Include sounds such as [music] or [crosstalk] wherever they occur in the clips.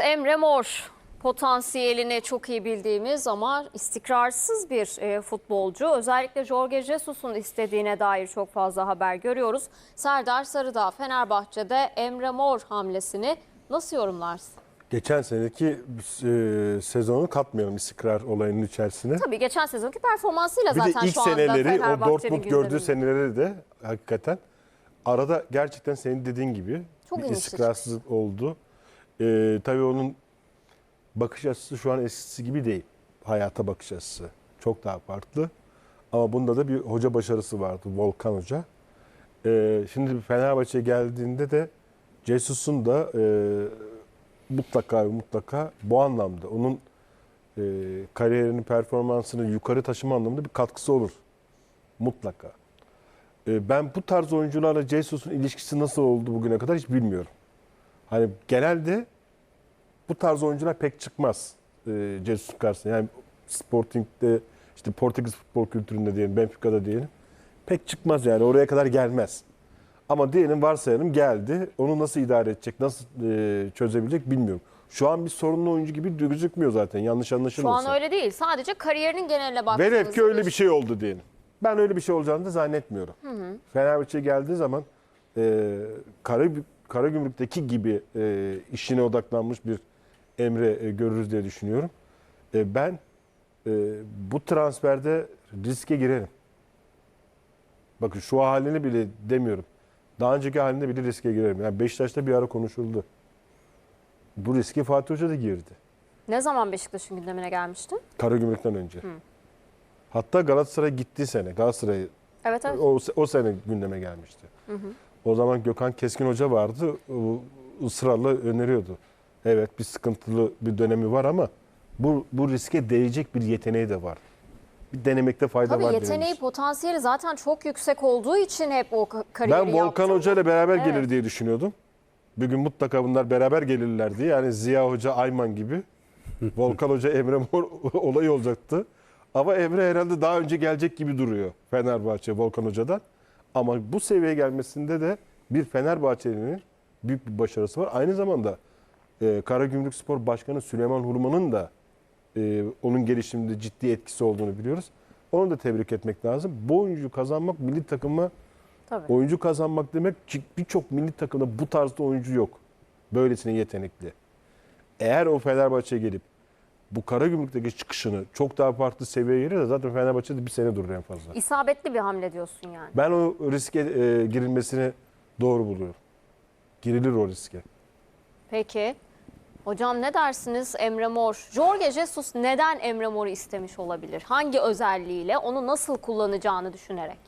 Emre Mor potansiyelini çok iyi bildiğimiz ama istikrarsız bir e, futbolcu. Özellikle Jorge Jesus'un istediğine dair çok fazla haber görüyoruz. Serdar Sarıdağ Fenerbahçe'de Emre Mor hamlesini nasıl yorumlarsın? Geçen seneki e, sezonu katmayalım istikrar olayının içerisine. Tabii geçen sezonki performansıyla Bir de zaten ilk şu anda seneleri o Dortmund gördüğü seneleri de hakikaten arada gerçekten senin dediğin gibi Çok bir inişli istikrarsızlık oldu. E, tabii onun bakış açısı şu an eskisi gibi değil. Hayata bakış açısı çok daha farklı. Ama bunda da bir hoca başarısı vardı Volkan Hoca. E, şimdi Fenerbahçe'ye geldiğinde de Jesus'un da e, mutlaka mutlaka bu anlamda onun e, kariyerinin performansını yukarı taşıma anlamında bir katkısı olur. Mutlaka. E, ben bu tarz oyuncularla Jesus'un ilişkisi nasıl oldu bugüne kadar hiç bilmiyorum. Hani genelde bu tarz oyuncular pek çıkmaz e, Jesus'un karşısına. Yani Sporting'de işte Portekiz futbol kültüründe diyelim, Benfica'da diyelim. Pek çıkmaz yani oraya kadar gelmez. Ama diyelim varsayalım geldi. Onu nasıl idare edecek, nasıl e, çözebilecek bilmiyorum. Şu an bir sorunlu oyuncu gibi gözükmüyor zaten yanlış Şu anlaşılmasın. an öyle değil. Sadece kariyerinin geneline baktığımızda. Velev ki öyle bir şey oldu diyelim. Ben öyle bir şey olacağını da zannetmiyorum. Fenerbahçe'ye geldiği zaman e, Kara, Karagümrük'teki gibi e, işine odaklanmış bir Emre e, görürüz diye düşünüyorum. E, ben e, bu transferde riske girerim. Bakın şu halini bile demiyorum. Daha önceki halinde bile riske girerim. Yani Beşiktaş'ta bir ara konuşuldu. Bu riske Fatih Hoca da girdi. Ne zaman Beşiktaş'ın gündemine gelmişti? Karagümrük'ten önce. Hatta Galatasaray gittiği sene, Galatasaray Evet evet. o, o sene gündeme gelmişti. O zaman Gökhan Keskin Hoca vardı, ısrarla öneriyordu. Evet bir sıkıntılı bir dönemi var ama bu, bu riske değecek bir yeteneği de var. Bir denemekte fayda Tabii var. yeteneği, denilmiş. potansiyeli zaten çok yüksek olduğu için hep o ka- kariyeri Ben Volkan. Hoca ile beraber Evet. gelir diye düşünüyordum. Bir gün mutlaka bunlar beraber gelirler diye. Yani Ziya Hoca, Ayman gibi. [laughs] Volkan Hoca, Emre Mor [laughs] olayı olacaktı. Ama Emre herhalde daha önce gelecek gibi duruyor Fenerbahçe Volkan Hoca'dan. Ama bu seviyeye gelmesinde de bir Fenerbahçe'nin büyük bir başarısı var. Aynı zamanda e, Karagümrük Spor Başkanı Süleyman Hurman'ın da e, onun gelişiminde ciddi etkisi olduğunu biliyoruz. Onu da tebrik etmek lazım. Bu oyuncuyu kazanmak milli takıma Tabii. Oyuncu kazanmak demek birçok milli takımda bu tarzda oyuncu yok. Böylesine yetenekli. Eğer o Fenerbahçe'ye gelip bu Karagümrük'teki çıkışını çok daha farklı seviyeye gelir de zaten Fenerbahçe'de bir sene durur en fazla. İsabetli bir hamle diyorsun yani. Ben o riske e, girilmesini doğru buluyorum. Girilir o riske. Peki. Hocam ne dersiniz Emre Mor? Jorge Jesus neden Emre Mor'u istemiş olabilir? Hangi özelliğiyle? Onu nasıl kullanacağını düşünerek.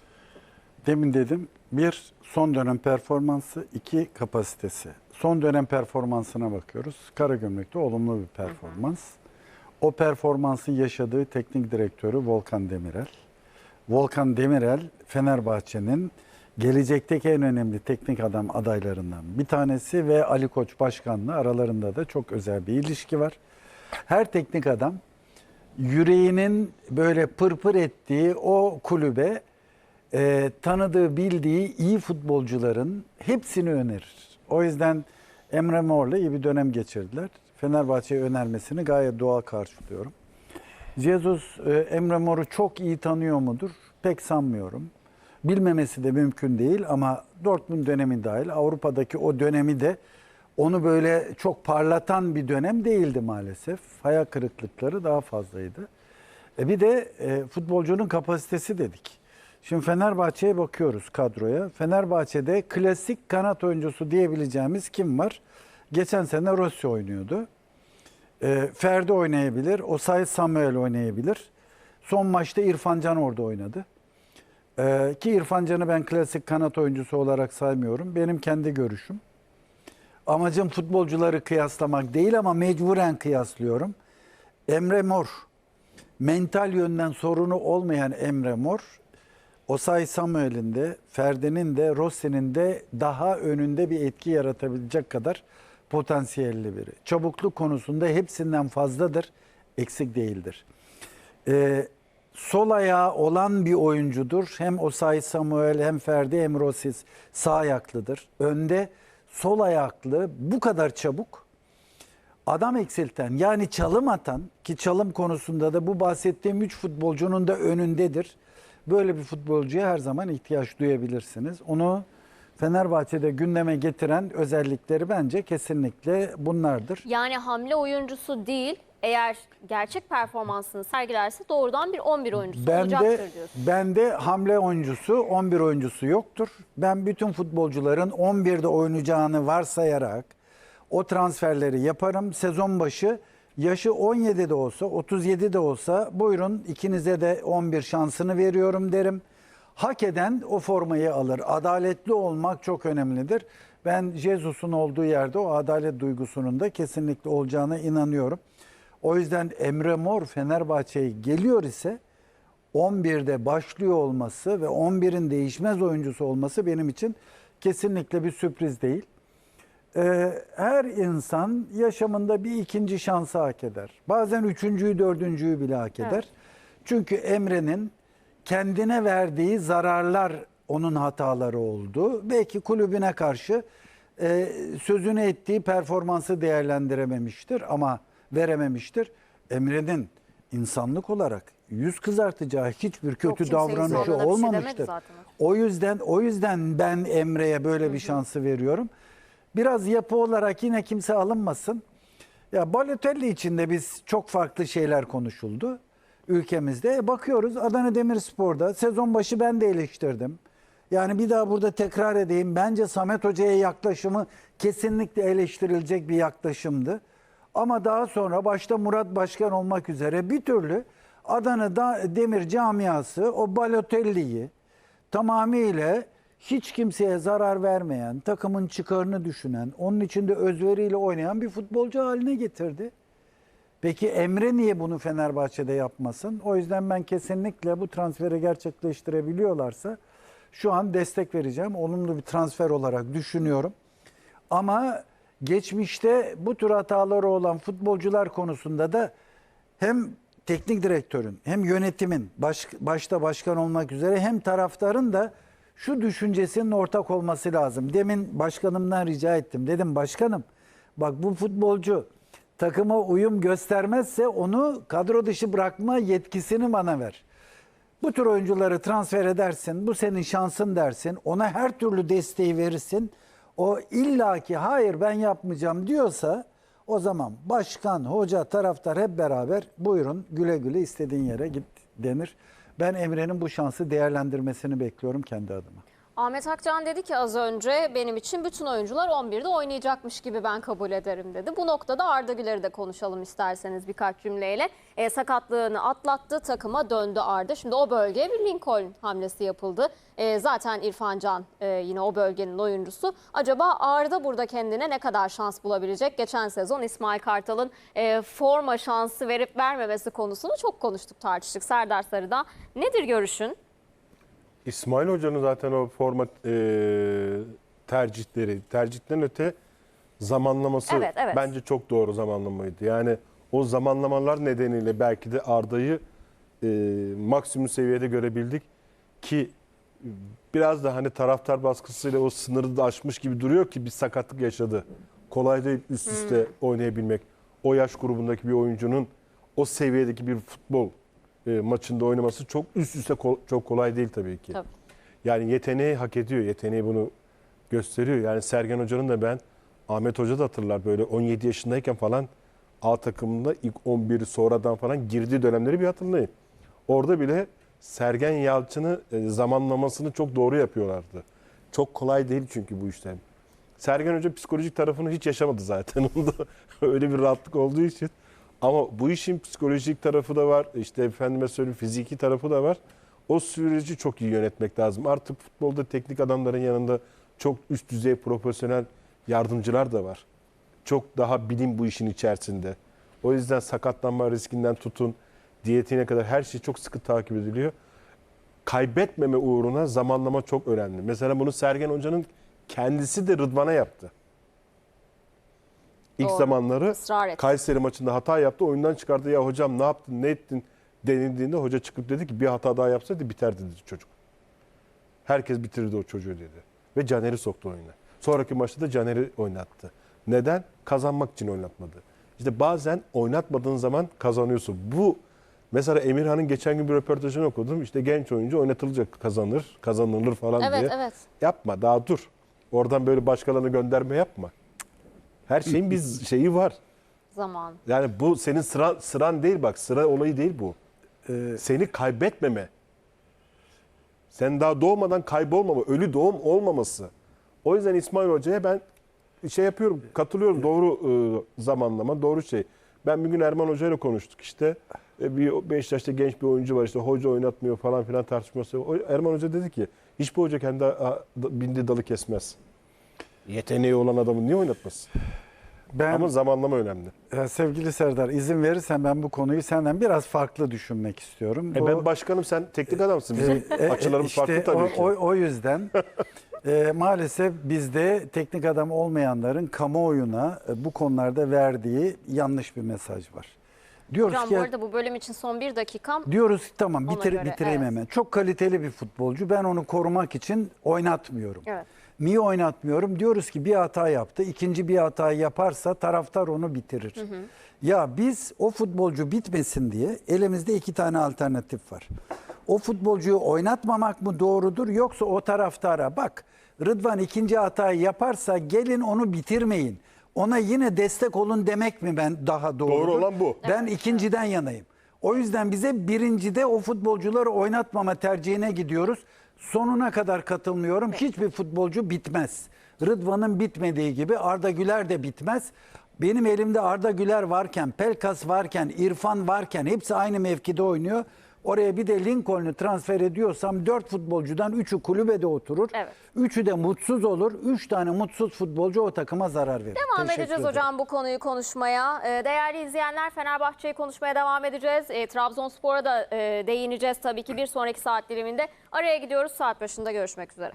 Demin dedim bir son dönem performansı, iki kapasitesi. Son dönem performansına bakıyoruz. Karagümrük'te olumlu bir performans. O performansı yaşadığı teknik direktörü Volkan Demirel. Volkan Demirel Fenerbahçe'nin gelecekteki en önemli teknik adam adaylarından bir tanesi ve Ali Koç başkanlığı aralarında da çok özel bir ilişki var. Her teknik adam yüreğinin böyle pırpır ettiği o kulübe e, tanıdığı, bildiği iyi futbolcuların hepsini önerir. O yüzden Emre Mor'la iyi bir dönem geçirdiler. Fenerbahçe'ye önermesini gayet doğal karşılıyorum. Jesus e, Emre Mor'u çok iyi tanıyor mudur? Pek sanmıyorum. Bilmemesi de mümkün değil ama Dortmund dönemi dahil Avrupa'daki o dönemi de onu böyle çok parlatan bir dönem değildi maalesef. Hayal kırıklıkları daha fazlaydı. E bir de e, futbolcunun kapasitesi dedik. Şimdi Fenerbahçe'ye bakıyoruz kadroya. Fenerbahçe'de klasik kanat oyuncusu diyebileceğimiz kim var? Geçen sene Rossi oynuyordu. E, Ferdi oynayabilir. Osay Samuel oynayabilir. Son maçta İrfan Can orada oynadı. E, ki İrfan Can'ı ben klasik kanat oyuncusu olarak saymıyorum. Benim kendi görüşüm. Amacım futbolcuları kıyaslamak değil ama mecburen kıyaslıyorum. Emre Mor, mental yönden sorunu olmayan Emre Mor, Osay Samuel'in de, Ferdi'nin de, Rossi'nin de daha önünde bir etki yaratabilecek kadar potansiyelli biri. Çabukluk konusunda hepsinden fazladır, eksik değildir. Ee, sol ayağı olan bir oyuncudur. Hem Osay Samuel hem Ferdi hem Rossi sağ ayaklıdır. Önde sol ayaklı bu kadar çabuk adam eksilten yani çalım atan ki çalım konusunda da bu bahsettiğim 3 futbolcunun da önündedir. Böyle bir futbolcuya her zaman ihtiyaç duyabilirsiniz. Onu Fenerbahçe'de gündeme getiren özellikleri bence kesinlikle bunlardır. Yani hamle oyuncusu değil, eğer gerçek performansını sergilerse doğrudan bir 11 oyuncusu olacaktır Bende, diyorsun. bende hamle oyuncusu 11 oyuncusu yoktur. Ben bütün futbolcuların 11'de oynayacağını varsayarak o transferleri yaparım. Sezon başı yaşı 17 de olsa 37 de olsa buyurun ikinize de 11 şansını veriyorum derim. Hak eden o formayı alır. Adaletli olmak çok önemlidir. Ben Jesus'un olduğu yerde o adalet duygusunun da kesinlikle olacağına inanıyorum. O yüzden Emre Mor Fenerbahçe'ye geliyor ise 11'de başlıyor olması ve 11'in değişmez oyuncusu olması benim için kesinlikle bir sürpriz değil. Ee, her insan yaşamında bir ikinci şansı hak eder. Bazen üçüncüyü, dördüncüyü bile hak eder. Evet. Çünkü Emre'nin kendine verdiği zararlar onun hataları oldu. Belki kulübüne karşı e, sözünü ettiği performansı değerlendirememiştir ama verememiştir. Emre'nin insanlık olarak yüz kızartacağı hiçbir kötü insanlara davranışı bir şey demedi olmamıştır. zaten. O yüzden o yüzden ben Emre'ye böyle bir şansı veriyorum. Biraz yapı olarak yine kimse alınmasın. Ya Balotelli için de biz çok farklı şeyler konuşuldu ülkemizde. E, Bakıyoruz Adana Demirspor'da sezon başı ben de eleştirdim. Yani bir daha burada tekrar edeyim. Bence Samet Hoca'ya yaklaşımı kesinlikle eleştirilecek bir yaklaşımdı. Ama daha sonra başta Murat Başkan olmak üzere bir türlü Adana Da- Demir camiası o Balotelli'yi tamamıyla hiç kimseye zarar vermeyen, takımın çıkarını düşünen, onun içinde özveriyle oynayan bir futbolcu haline getirdi. Peki Emre niye bunu Fenerbahçe'de yapmasın? O yüzden ben kesinlikle bu transferi gerçekleştirebiliyorlarsa şu an destek vereceğim. Olumlu bir transfer olarak düşünüyorum. Ama geçmişte bu tür hataları olan futbolcular konusunda da hem teknik direktörün hem yönetimin baş, başta başkan olmak üzere hem taraftarın da şu düşüncesinin ortak olması lazım. Demin başkanımdan rica ettim. Dedim başkanım bak bu futbolcu takıma uyum göstermezse onu kadro dışı bırakma yetkisini bana ver. Bu tür oyuncuları transfer edersin. Bu senin şansın dersin. Ona her türlü desteği verirsin. O illaki hayır ben yapmayacağım diyorsa o zaman başkan, hoca, taraftar hep beraber buyurun güle güle istediğin yere git denir. Ben Emre'nin bu şansı değerlendirmesini bekliyorum kendi adıma. Ahmet Akcan dedi ki az önce benim için bütün oyuncular 11'de oynayacakmış gibi ben kabul ederim dedi. Bu noktada Arda Güler'i de konuşalım isterseniz birkaç cümleyle. E, sakatlığını atlattı, takıma döndü Arda. Şimdi o bölgeye bir Lincoln hamlesi yapıldı. E, zaten İrfan Can e, yine o bölgenin oyuncusu. Acaba Arda burada kendine ne kadar şans bulabilecek? Geçen sezon İsmail Kartal'ın e, forma şansı verip vermemesi konusunu çok konuştuk tartıştık. Serdar Sarı'da nedir görüşün? İsmail Hoca'nın zaten o format e, tercihleri, tercihten öte zamanlaması Evet, evet. bence çok doğru zamanlamaydı. Yani o zamanlamalar nedeniyle belki de Arda'yı e, maksimum seviyede görebildik ki biraz da hani taraftar baskısıyla o sınırı da aşmış gibi duruyor ki bir sakatlık yaşadı. Kolay değil üst üste oynayabilmek. O yaş grubundaki bir oyuncunun o seviyedeki bir futbol e, maçında oynaması çok üst üste kol- çok kolay değil tabii ki. Tabii. Yani yeteneği hak ediyor. Yeteneği bunu gösteriyor. Yani Sergen Hoca'nın da ben Ahmet Hoca da hatırlar böyle 17 yaşındayken falan A takımında ilk 11'i sonradan falan girdiği dönemleri bir hatırlayın. Orada bile Sergen Yalçın'ı e, zamanlamasını çok doğru yapıyorlardı. Çok kolay değil çünkü bu işler. Sergen Hoca psikolojik tarafını hiç yaşamadı zaten. [laughs] Onda öyle bir rahatlık olduğu için. Ama bu işin psikolojik tarafı da var. İşte efendime söyleyeyim fiziki tarafı da var. O süreci çok iyi yönetmek lazım. Artık futbolda teknik adamların yanında çok üst düzey profesyonel yardımcılar da var. Çok daha bilim bu işin içerisinde. O yüzden sakatlanma riskinden tutun diyetine kadar her şey çok sıkı takip ediliyor. Kaybetmeme uğruna zamanlama çok önemli. Mesela bunu Sergen Hoca'nın kendisi de Rıdvan'a yaptı. İlk Doğru. zamanları Israr etti. Kayseri maçında hata yaptı. Oyundan çıkardı. Ya hocam ne yaptın, ne ettin denildiğinde hoca çıkıp dedi ki bir hata daha yapsaydı biterdi dedi çocuk. Herkes bitirirdi o çocuğu dedi. Ve Caner'i soktu oyuna. Sonraki maçta da Caner'i oynattı. Neden? Kazanmak için oynatmadı. İşte bazen oynatmadığın zaman kazanıyorsun. Bu mesela Emirhan'ın geçen gün bir röportajını okudum. İşte genç oyuncu oynatılacak kazanır, kazanılır falan Evet, diye. evet. Yapma daha dur. Oradan böyle başkalarını gönderme yapma. Her şeyin bir şeyi var. Zaman. Yani bu senin sıra, sıran değil bak sıra olayı değil bu. Ee, Seni kaybetmeme. Sen daha doğmadan kaybolmama, ölü doğum olmaması. O yüzden İsmail Hoca'ya ben şey yapıyorum, katılıyorum. Doğru e, zamanlama, doğru şey. Ben bir gün Erman Hoca ile konuştuk işte. E, bir Beşiktaş'ta genç bir oyuncu var işte hoca oynatmıyor falan filan tartışması. O, Erman Hoca dedi ki hiçbir hoca kendi bindiği dalı kesmez. Yeteneği olan adamı niye oynatmasın? ben Ama zamanlama önemli. e, sevgili Serdar izin verirsen ben bu konuyu senden biraz farklı düşünmek istiyorum. E Bu- ben başkanım sen teknik adamsın. Bizim E, e, açılarımız işte farklı tabii o, ki. O, o yüzden [laughs] e, maalesef bizde teknik adam olmayanların kamuoyuna e, bu konularda verdiği yanlış bir mesaj var. Diyoruz Hocam ki bu arada bu bölüm için son bir dakikam. diyoruz ki tamam bitir, göre, bitireyim evet. hemen. Çok kaliteli bir futbolcu. Ben onu korumak için oynatmıyorum. Evet. Niye oynatmıyorum? Diyoruz ki bir hata yaptı. ikinci bir hata yaparsa taraftar onu bitirir. Ya biz o futbolcu bitmesin diye elimizde iki tane alternatif var. O futbolcuyu oynatmamak mı doğrudur yoksa o taraftara bak Rıdvan ikinci hatayı yaparsa gelin onu bitirmeyin. Ona yine destek olun demek mi ben daha doğrudur? Doğru olan bu. Ben ikinciden yanayım. O yüzden bize birincide o futbolcuları oynatmama tercihine gidiyoruz. Sonuna kadar katılmıyorum. Hiçbir futbolcu bitmez. Rıdvan'ın bitmediği gibi Arda Güler de bitmez. Benim elimde Arda Güler varken, Pelkas varken, İrfan varken hepsi aynı mevkide oynuyor. Oraya bir de Lincoln'u transfer ediyorsam 4 futbolcudan 3'ü kulübede oturur. Evet. 3'ü de mutsuz olur. 3 tane mutsuz futbolcu o takıma zarar verir. Devam Teşekkür edeceğiz ederim. hocam bu konuyu konuşmaya. Ee, Değerli izleyenler Fenerbahçe'yi konuşmaya devam edeceğiz. E, Trabzonspor'a da e, değineceğiz tabii ki bir sonraki saat diliminde. Araya gidiyoruz saat başında görüşmek üzere.